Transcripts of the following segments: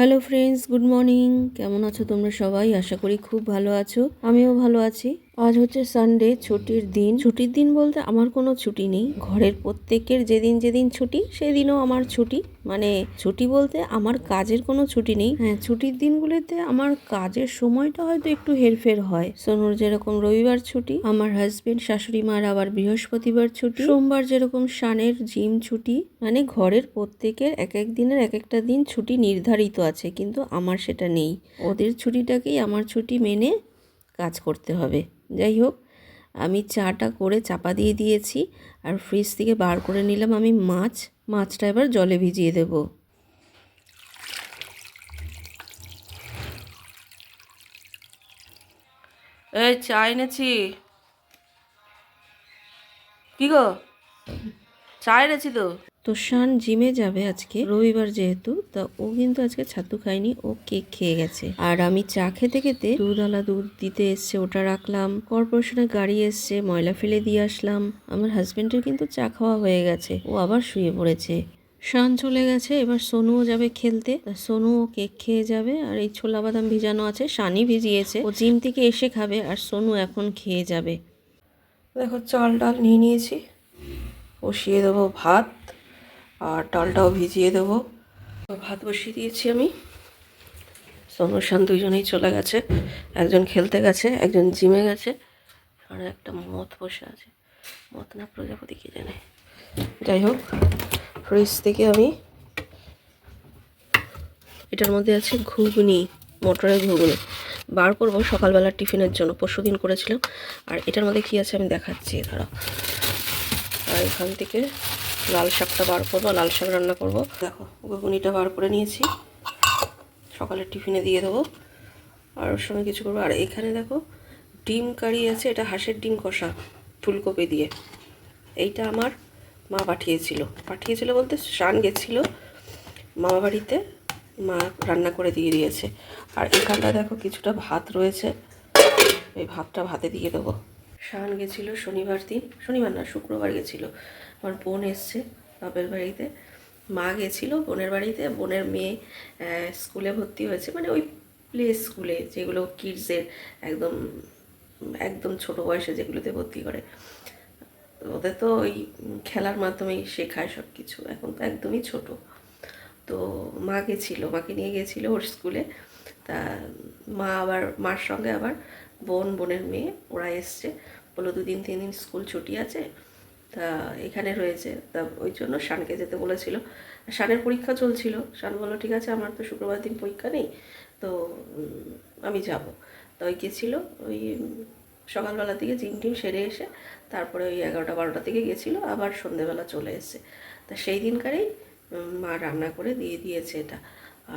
Hello friends good morning কেমন আছো তোমরা সবাই? আশা করি খুব ভালো আছো। আমিও ভালো আছি। আজ হচ্ছে সানডে ছুটির দিন। ছুটির দিন বলতে আমার কোনো ছুটি নেই। ঘরের প্রত্যেকের যেদিন যেদিন ছুটি, সেদিনও আমার ছুটি। মানে ছুটি বলতে আমার কাজের কোনো ছুটি নেই। হ্যাঁ ছুটির দিনগুলোতে আমার কাজের সময়টা হয়তো একটু হেরফের হয়। সোনুর যেরকম রবিবার ছুটি, আমার হাজবেন্ড শাশুড়ি মার আবার বৃহস্পতিবার ছুটি। সোমবার যেরকম শানের জিম ছুটি। মানে ঘরের প্রত্যেকের এক এক দিনের এক একটা দিন ছুটি নির্ধারিত আছে, কিন্তু আমার সেটা নেই। ওদের ছুটিটাকেই আমার ছুটি মেনে কাজ করতে হবে। যাই হোক, আমি চাটা করে চাপা দিয়ে দিয়েছি আর ফ্রিজ থেকে বার করে নিলাম আমি মাছ। মাছটা এবার জলে ভিজিয়ে দেব। এই চা এনেছি। কি গো? চা এনেছি তো? তো শান জিমে যাবে আজকে। রবিবার যেহেতু, তা ও কিন্তু আজকে ছাতু খায়নি, ও কেক খেয়ে গেছে। আর আমি চা খেতে খেতে দুধওয়ালা দুধ দিতে এসছে, ওটা রাখলাম। কর্পোরেশনের গাড়ি এসছে, ময়লা ফেলে দিয়ে আসলাম। আমার হাজবেন্ডের কিন্তু চা খাওয়া হয়ে গেছে, ও আবার শুয়ে পড়েছে। শান চলে গেছে, এবার সোনুও যাবে খেলতে। সোনুও কেক খেয়ে যাবে, আর এই ছোলা বাদাম ভিজানো আছে, শানই ভিজিয়েছে। ও জিম থেকে এসে খাবে, আর সোনু এখন খেয়ে যাবে। দেখো, চাল ডাল নিয়ে নিয়েছি। বসিয়ে দেবো ভাত। আর ডালটাও ভিজিয়ে দেবো। তো ভাত বসিয়ে দিয়েছি আমি। সোনুশান দুজনেই চলে গেছে। একজন খেলতে গেছে, একজন জিমে গেছে, আর একটা মত বসে আছে। মত না প্রজাপতি, কে জানে? যাই হোক, ফ্রিজ থেকে আমি এটার মধ্যে আছে ঘুগনি, মটরের ঘুগনি। বার করব সকালবেলার টিফিনের জন্য, পরশু দিন করেছিলাম। আর এটার মধ্যে কী আছে আমি দেখাচ্ছি ধরো। আর এখান থেকে লাল শাকটা বার করব, লাল শাক রান্না করব। দেখো ঘুগনিটা বার করে নিয়েছি। সকালের টিফিনে দিয়ে দেবো। আর ওর সঙ্গে কিছু করব। আর এখানে দেখো, ডিম কারি আছে, এটা হাঁসের ডিম কষা, ফুলকপি দিয়ে। এইটা আমার মা পাঠিয়েছিল। পাঠিয়েছিল বলতে শান গেছিল, মামা বাড়িতে মা রান্না করে দিয়ে দিয়েছে। আর এখানটা দেখো, কিছুটা ভাত রয়েছে। এই ভাতটা ভাতে দিয়ে দেবো। শান গেছিল শনিবার দিন। শনিবার না, শুক্রবার গেছিল। আমার বোন এসছে বাপের বাড়িতে। মা গেছিল বোনের বাড়িতে। বোনের মেয়ে স্কুলে ভর্তি হয়েছে। মানে ওই প্লে স্কুলে যেগুলো কিডসের একদম একদম ছোট বয়সে যেগুলোতে ভর্তি করে। ওদের তো ওই খেলার মাধ্যমেই শেখায় সব কিছু এখন তো একদমই ছোট। তো মা গেছিল, মাকে নিয়ে গেছিল ওর স্কুলে। তা মা আবার, মার সঙ্গে আবার বোন, বোনের মেয়ে, ওরা এসছে। বলল, দুদিন, তিন দিন স্কুল ছুটি আছে। তা এখানে রয়েছে। তা ওই জন্য শানকে যেতে বলেছিল। শানের পরীক্ষা চলছিল। শান বলল, ঠিক আছে, আমার তো শুক্রবার দিন পরীক্ষা নেই। তো আমি যাব। তো ওই গেছিল ওই সকালবেলা থেকে জিম টিম সেরে এসে তারপরে ওই এগারোটা বারোটা থেকে গেছিল। আবার সন্ধেবেলা চলে এসেছে। তা সেই দিনকারেই মা রান্না করে দিয়ে দিয়েছে এটা।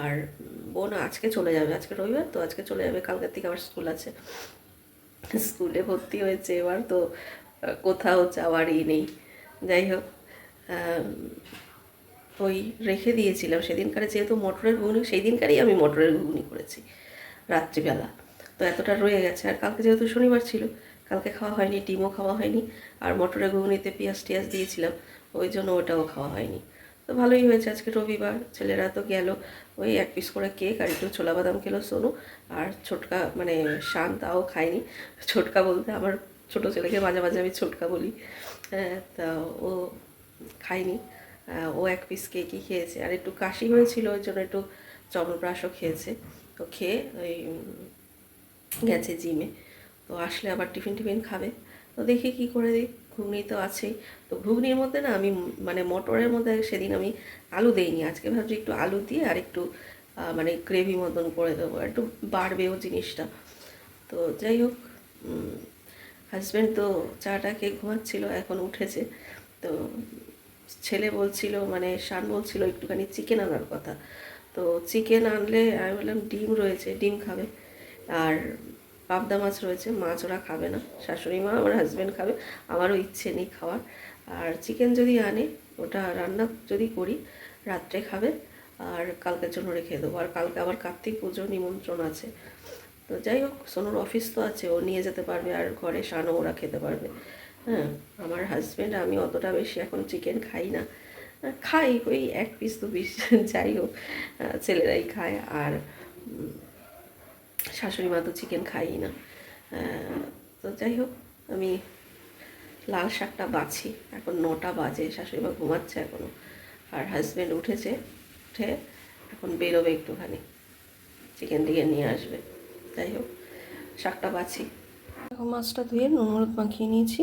আর বোন আজকে চলে যাবে, আজকে রবিবার তো আজকে চলে যাবে, কালকের থেকে আবার স্কুল আছে। স্কুলে ভর্তি হয়েছে এবার, তো কোথাও যাওয়ারই নেই। যাই হোক ওই রেখে দিয়েছিলাম সেদিনকারে, যেহেতু মটরের ঘুগনি সেই দিনকারেই আমি মটরের ঘুগনি করেছি রাত্রিবেলা। তো এতটা রয়ে গেছে, আর কালকে যেহেতু শনিবার ছিল, কালকে খাওয়া হয়নি, ডিমও খাওয়া হয়নি, আর মটরের ঘুগনিতে পেঁয়াজ টিয়াজ দিয়েছিলাম, ওই জন্য ওটাও খাওয়া হয়নি। তো ভালোই হয়েছে, আজকে রবিবার, ছেলেরা তো গেল। ওই এক পিস করে কেক আর একটু ছোলা বাদাম খেলো সোনু। আর ছোটকা মানে শান তাও খায়নি। ছোটকা বলতে আমার ছোট ছেলেকে মাঝে মাঝে আমি ছোটকা বলি। হ্যাঁ তা ও খায়নি। ও এক পিস কেকই খেয়েছে। আর একটু কাশি হয়েছিল, ওই জন্য একটু চমনপ্রাশও খেয়েছে। তো খেয়ে ওই গেছে জিমে। তো আসলে আবার টিফিন টিফিন খাবে। তো দেখি কি করে দিই। ঘুগনি তো আছেই। তো ঘুগনির মধ্যে না আমি মানে মটরের মধ্যে সেদিন আমি আলু দেইনি। আজকে ভাবছি একটু আলু দিয়ে আর একটু মানে গ্রেভি মতন করে দেবো। একটু বাড়বেও জিনিসটা। তো যাই হোক হাজব্যান্ড তো চাটা খেয়ে ঘুমাচ্ছিল, এখন উঠেছে। তো ছেলে বলছিল মানে শান বলছিল একটুখানি চিকেন আনার কথা। তো চিকেন আনলে আমি বললাম, ডিম রয়েছে, ডিম খাবে। আর পাবদা মাছ রয়েছে, মাছ ওরা খাবে না। শাশুড়ি মা আমার হাজব্যান্ড খাবে, আমারও ইচ্ছে নেই খাওয়ার। আর চিকেন যদি আনে, ওটা রান্না যদি করি, রাত্রে খাবে, আর কালকের জন্য রেখে দেবো। আর কালকে আবার কার্তিক পুজো নিমন্ত্রণ আছে। তো যাই হোক, সোনুর অফিস তো আছে, ও নিয়ে যেতে পারবে, আর ঘরে শানও ওরা খেতে পারবে। হ্যাঁ আমার হাজব্যান্ড আমি অতটা বেশি এখন চিকেন খাই না। খাই, ওই এক পিস দু পিস যাই হোক ছেলেরাই খায়। আর শাশুড়ি মা তো চিকেন খাই না। তো যাই হোক আমি লাল শাকটা বাছি। এখন নটা বাজে শাশুড়ি মা ঘুমাচ্ছে এখনও আর হাজব্যান্ড উঠেছে উঠে এখন বেরোবে একটুখানি। চিকেন টিকেন নিয়ে আসবে। যাই হোক শাকটা বাছি। এখন মাছটা ধুয়ে নুন হলুদ মাখিয়ে নিয়েছি।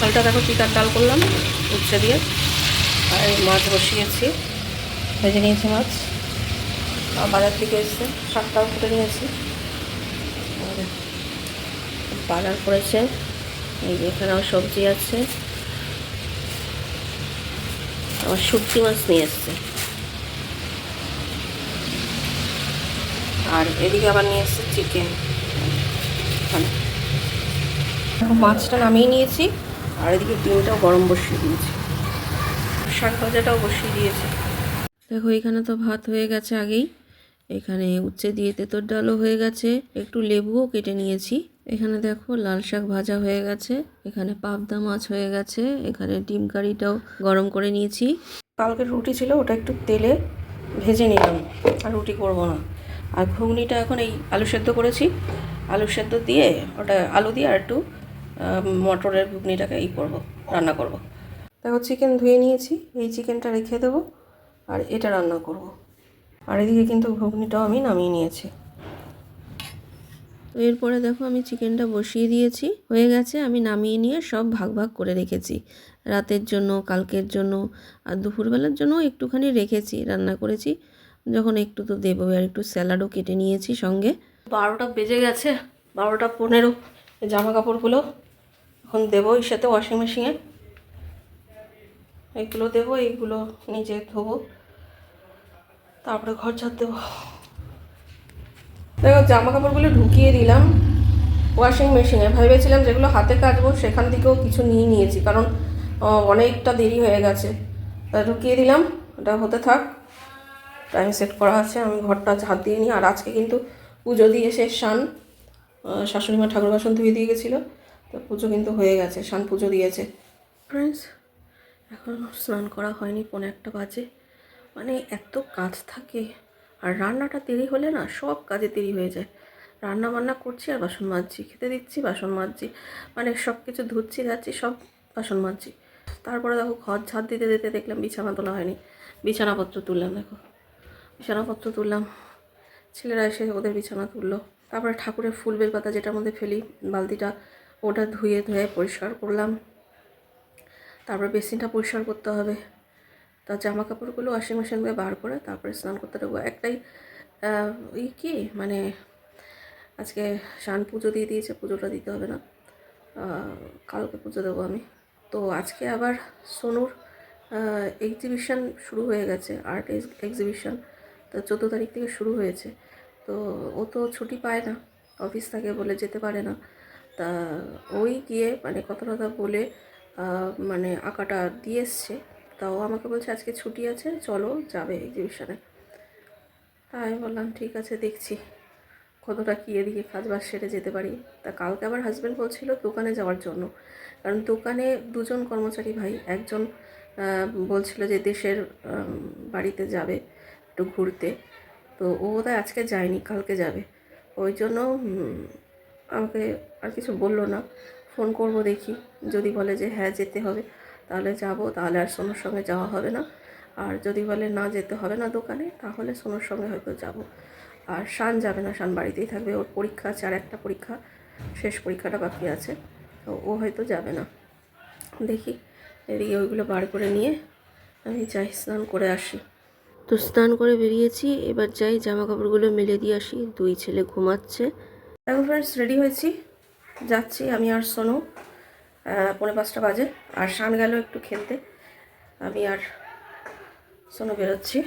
ডালটা দেখো চিকার ডাল করলাম উচ্ছে দিয়ে। আর মাছ বসিয়েছি। ভেজে নিয়েছি মাছ। বাজার থেকে এসছে, শাকটাও কেটে নিয়েছি। বাজার করেছে। এই যে এখানেও সবজি আছে। আমার শুটকি মাছ নিয়ে এসছে। আর এদিকে আবার নিয়ে এসছে চিকেন। মাছটা নামিয়ে নিয়েছি, আর এদিকে ডিমটাও গরম বসিয়ে দিয়েছি। শাক ভাজাটাও বসিয়ে দিয়েছি। দেখো, এখানে তো ভাত হয়ে গেছে আগেই। এখানে উচ্ছে দিয়ে তেঁতোর ডালও হয়ে গেছে। একটু লেবুও কেটে নিয়েছি। এখানে দেখো লাল শাক ভাজা হয়ে গেছে। এখানে পাবদা মাছ হয়ে গেছে। এখানে ডিম কারিটাও গরম করে নিয়েছি। কালকের রুটি ছিল, ওটা একটু তেলে ভেজে নিলাম। আর রুটি করব না। আর ঘুগনিটা এখন এই আলু সেদ্ধ করেছি। আলু সেদ্ধ দিয়ে ওটা আলু দিয়ে আর একটু মটরের ঘুগনিটাকে ই করব, রান্না করব। দেখো চিকেন ধুয়ে নিয়েছি। এই চিকেনটা রেখে দেবো। আর এটা রান্না করব। আর এদিকে কিন্তু ঘুগনিটাও আমি নামিয়ে নিয়েছি। তো এরপরে দেখো আমি চিকেনটা বসিয়ে দিয়েছি। হয়ে গেছে, আমি নামিয়ে নিয়ে সব ভাগ ভাগ করে রেখেছি। রাতের জন্য, কালকের জন্য, আর দুপুরবেলার জন্য একটুখানি রেখেছি, রান্না করেছি। যখন একটু তো দেবো, আর একটু স্যালাডও কেটে নিয়েছি সঙ্গে। বারোটা বেজে গেছে, বারোটা পনেরো জামা কাপড়গুলো এখন দেবো এর সাথে ওয়াশিং মেশিনে এগুলো দেবো এইগুলো নিজে ধোবো। তারপরে ঘর ঝাড় দেবো। দেখো জামা কাপড়গুলো ঢুকিয়ে দিলাম ওয়াশিং মেশিনে ভেবেছিলাম যেগুলো হাতে কাটবো সেখান থেকেও কিছু নিয়ে নিয়েছি কারণ অনেকটা দেরি হয়ে গেছে। তা ঢুকিয়ে দিলাম ওটা হতে থাক। টাইম সেট করা আছে আমি ঘরটা ঝাঁট দিয়ে নিই। আর আজকে কিন্তু পুজো দিয়ে শেষ শান আহ, শাশুড়ি মা ঠাকুর বাসন ধুয়ে দিয়ে গেছিল তো পুজো কিন্তু হয়ে গেছে শান পুজো দিয়েছে। ফ্রেন্ডস এখন স্নান করা হয়নি পনেরো একটা বাজে। মানে এত কাজ থাকে। আর রান্নাটা দেরি হলে না সব কাজে দেরি হয়ে যায়। রান্না বান্না করছি আর বাসন মাজছি, খেতে দিচ্ছি, বাসন মাজছি মানে সব কিছু ধুচ্ছি যাচ্ছি সব বাসন মাজছি। তারপরে দেখো ঘর ঝাড় দিতে দিতে দেখলাম বিছানা তোলা হয়নি। বিছানাপত্র তুললাম দেখো। বিছানাপত্র তুললাম। ছেলেরা এসে ওদের বিছানা তুললো। তারপরে ঠাকুরের ফুল বেলপাতা যেটার মধ্যে ফেলি, বালতিটা ওটা ধুয়ে ধুয়ে পরিষ্কার করলাম। তারপর বেসিনটা পরিষ্কার করতে হবে। তা জামা কাপড়গুলো ওয়াশিং মেশিন দিয়ে বার করে তারপরে স্নান করতে দেবো একটাই ই কি? মানে আজকে শান পুজো দিয়ে দিয়েছে, পুজোটা দিতে হবে না। কালকে পুজো দেবো আমি। তো আজকে আবার সোনুর এক্সিবিশন শুরু হয়ে গেছে আর্ট এক্সিবিশন তো চোদ্দ তারিখ থেকে শুরু হয়েছে। তো ও তো ছুটি পায় না অফিস থাকে বলে যেতে পারে না। তা ওই গিয়ে মানে কথা কথা বলে মানে আঁকাটা দিয়ে এসছে। তাও আমাকে বলছে, আজকে ছুটি আছে, চলো যাবে এক্সিবিশনে তা আমি বললাম, ঠিক আছে, দেখছি। কতটা কি এদিকে কাজ বাজ সেরে যেতে পারি? তা কালকে আবার হাজব্যান্ড বলছিল, দোকানে যাওয়ার জন্য। কারণ দোকানে দুজন কর্মচারী ভাই, একজন বলছিল যে দেশের বাড়িতে যাবে একটু ঘুরতে। তো ও বোধহয় আজকে যায়নি, কালকে যাবে। ওই জন্য আমাকে আর কিছু বলল না। ফোন করব দেখি, যদি বলে যে হ্যাঁ যেতে হবে। তাহলে যাব, তাহলে আর সোনুর সঙ্গে যাওয়া হবে না। আর যদি বলে না যেতে হবে না দোকানে, তাহলে সোনুর সঙ্গে হয়তো যাব। আর শান যাবে না, শান বাড়িতেই থাকবে। ওর পরীক্ষা আছে আর একটা পরীক্ষা, শেষ পরীক্ষাটা বাকি আছে। তো ও হয়তো যাবে না। দেখি, এদিকে ওইগুলো বার করে নিয়ে আমি যাই, স্নান করে আসি। তো স্নান করে বেরিয়েছি, এবার যাই জামা কাপড়গুলো মেলে দিয়ে আসি। দুই ছেলে ঘুমাচ্ছে। এখন ফ্রেন্ডস রেডি হয়েছি। যাচ্ছি আমি আর সোনু। পৌনে পাঁচটা বাজে। আর শান গেল একটু খেলতে। আমি আর সোনো বেরোচ্ছি।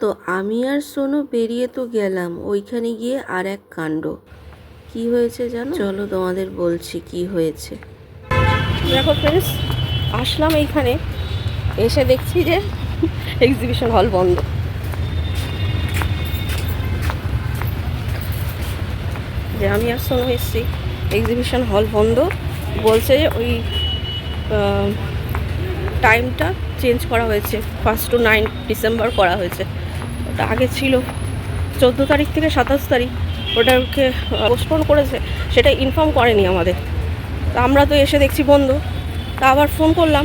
তো আমি আর সোনো বেরিয়ে তো গেলাম ওইখানে গিয়ে আর এক কাণ্ড। কি হয়েছে জানো? চলো তোমাদের বলছি কি হয়েছে। দেখো ফ্রেন্ডস আসলাম এইখানে এসে দেখছি যে এক্সিবিশন হল বন্ধ। যে আমি আর সোনু এসছি এক্সিবিশন হল বন্ধ। বলছে যে ওই টাইমটা চেঞ্জ করা হয়েছে। ফার্স্ট টু নাইন ডিসেম্বর করা হয়েছে। ওটা আগে ছিল। চোদ্দ তারিখ থেকে সাতাশ তারিখ ওটাকে পোস্টপোন করেছে। সেটা ইনফর্ম করেনি আমাদের। তা আমরা তো এসে দেখছি বন্ধ। তা আবার ফোন করলাম।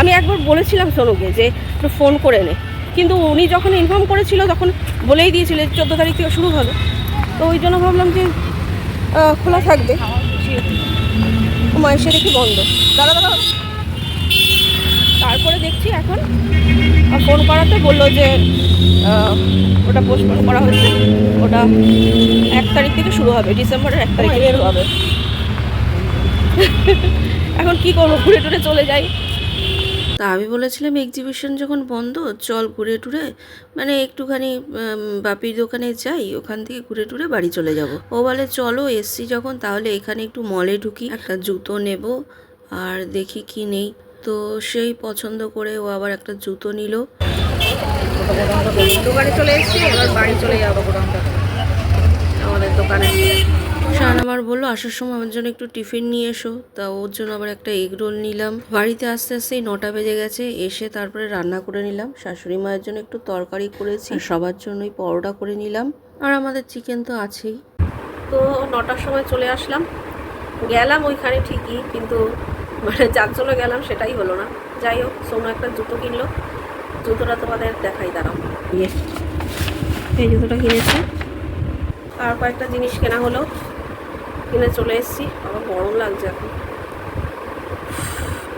আমি একবার বলেছিলাম সোনুকে যে একটু ফোন করে নে। কিন্তু উনি যখন ইনফর্ম করেছিল তখন বলেই দিয়েছিল চোদ্দ তারিখ থেকে শুরু হবে তো ওই জন্য ভাবলাম যে খোলা থাকবে। মা এসে দেখি বন্ধ। দাঁড়া দাঁড়া তারপরে দেখছি এখন ফোন করাতে বলল যে ওটা পোস্টপোন করা হয়েছে ওটা এক তারিখ থেকে শুরু হবে ডিসেম্বরের এক তারিখ থেকে শুরু হবে। এখন কি করব ঘুরে টুরে চলে যাই। তা আমি বলেছিলাম এক্সিবিশন যখন বন্ধ, চল ঘুরে টুরে মানে একটুখানি বাপির দোকানে যাই, ওখান থেকে ঘুরে টুরে বাড়ি চলে যাব। ও বলে, চলো এসছি যখন, তাহলে এখানে একটু মলে ঢুকি, একটা জুতো নেব আর দেখি কি নেই। তো সেই পছন্দ করে ও আবার একটা জুতো নিল। দোকানে চলে এসেছি, এবার বাড়ি চলে যাব আমাদের দোকানে। শান আমার বলল, আসার সময় আমার জন্য একটু টিফিন নিয়ে এসো। তা ওর জন্য আবার একটা এগ রোল নিলাম। বাড়িতে আস্তে আস্তেই নটা বেজে গেছে, এসে তারপরে রান্না করে নিলাম। শাশুড়ি মায়ের জন্য একটু তরকারি করেছি সবার জন্যই পরোটা করে নিলাম। আর আমাদের চিকেন তো আছেই। তো নটার সময় চলে আসলাম। গেলাম ওইখানে ঠিকই, কিন্তু মানে যার জন্য গেলাম সেটাই হলো না। যাই হোক, সোনু একটা জুতো কিনলো। জুতোটা তোমাদের দেখাই দাঁড়াও। এই জুতোটা কিনেছি। আর কয়েকটা জিনিস কেনা হলো। কিনে চলে এসেছি। আবার গরম লাগছে এখন।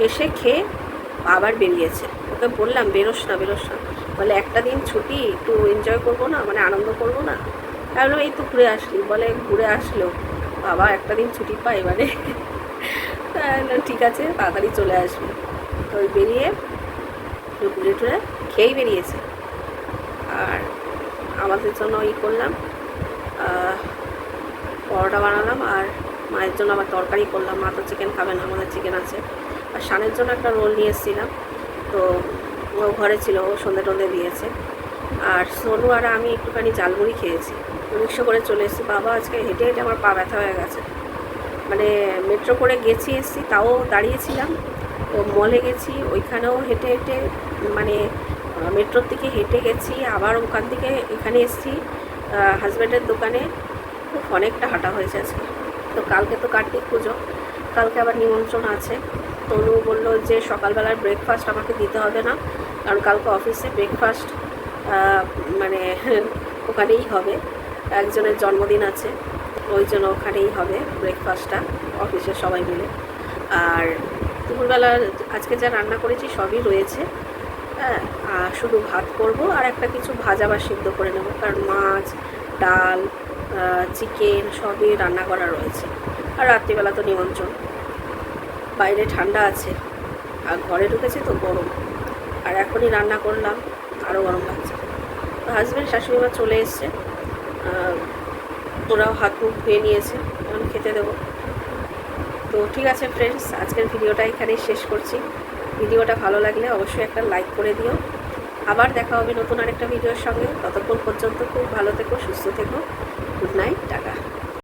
এসে খেয়ে আবার বেরিয়েছে। ওকে বললাম, বেরোস না বেরোস না। বলে, একটা দিন ছুটি, একটু এনজয় করব না মানে আনন্দ করব না? বললাম, এই তো ঘুরে আসলি। বলে, ঘুরে আসলো। বাবা, একটা দিন ছুটি পাই মানে। ঠিক আছে, তাড়াতাড়ি চলে আসবে। তো বেরিয়ে ঘুরে টুরে খেয়েই বেরিয়েছে। আর আমাদের জন্য ই করলাম পরোটা বানালাম আর মায়ের জন্য আবার তরকারি করলাম। মা তো চিকেন খাবে না, আমাদের চিকেন আছে। আর শানের জন্য একটা রোল নিয়ে এসেছিলাম। তো ও ঘরে ছিল, ও সন্ধে টন্ধে দিয়েছে। আর সোনু আর আমি একটুখানি ঝালমুড়ি খেয়েছি। রিক্সা করে চলে এসেছি। বাবা আজকে হেঁটে হেঁটে আমার পা ব্যথা হয়ে গেছে। মানে মেট্রো করে গেছি এসেছি, তাও দাঁড়িয়েছিলাম। ও মলে গেছি, ওইখানেও হেঁটে হেঁটে মানে মেট্রোর দিকে হেঁটে গেছি। আবার ওখান থেকে এখানে এসেছি হাজব্যান্ডের দোকানে। অনেকটা হাঁটা হয়েছে আজকে। তো কালকে তো কার্তিক পুজো। কালকে আবার নিমন্ত্রণ আছে। তনু বলল যে সকালবেলার ব্রেকফাস্ট আমাকে দিতে হবে না, কারণ কালকে অফিসে ব্রেকফাস্ট মানে ওখানেই হবে। একজনের জন্মদিন আছে, ওই জন্য ওখানেই হবে ব্রেকফাস্টটা অফিসের সবাই মিলে। আর দুপুরবেলা আজকে যা রান্না করেছি সবই রয়েছে। হ্যাঁ শুধু ভাত করব আর একটা কিছু ভাজা বা সিদ্ধ করে নেব, কারণ মাছ, ডাল চিকেন সবই রান্না করা রয়েছে। আর রাত্রিবেলা তো নিমন্ত্রণ। বাইরে ঠান্ডা আছে, আর ঘরে ঢুকেছে তো গরম। আর এখনই রান্না করলাম, আরও গরম লাগছে। তো হাজব্যান্ড শাশুড়ি মা চলে এসছে। ওরাও হাত মুখ ধুয়ে নিয়েছে, এখন খেতে দেবো। তো ঠিক আছে ফ্রেন্ডস আজকের ভিডিওটা এখানেই শেষ করছি। ভিডিওটা ভালো লাগলে অবশ্যই একটা লাইক করে দিও। আবার দেখা হবে নতুন আরেকটা ভিডিওর সঙ্গে। ততক্ষণ পর্যন্ত খুব ভালো থেকো, সুস্থ থেকো। Good night, tata.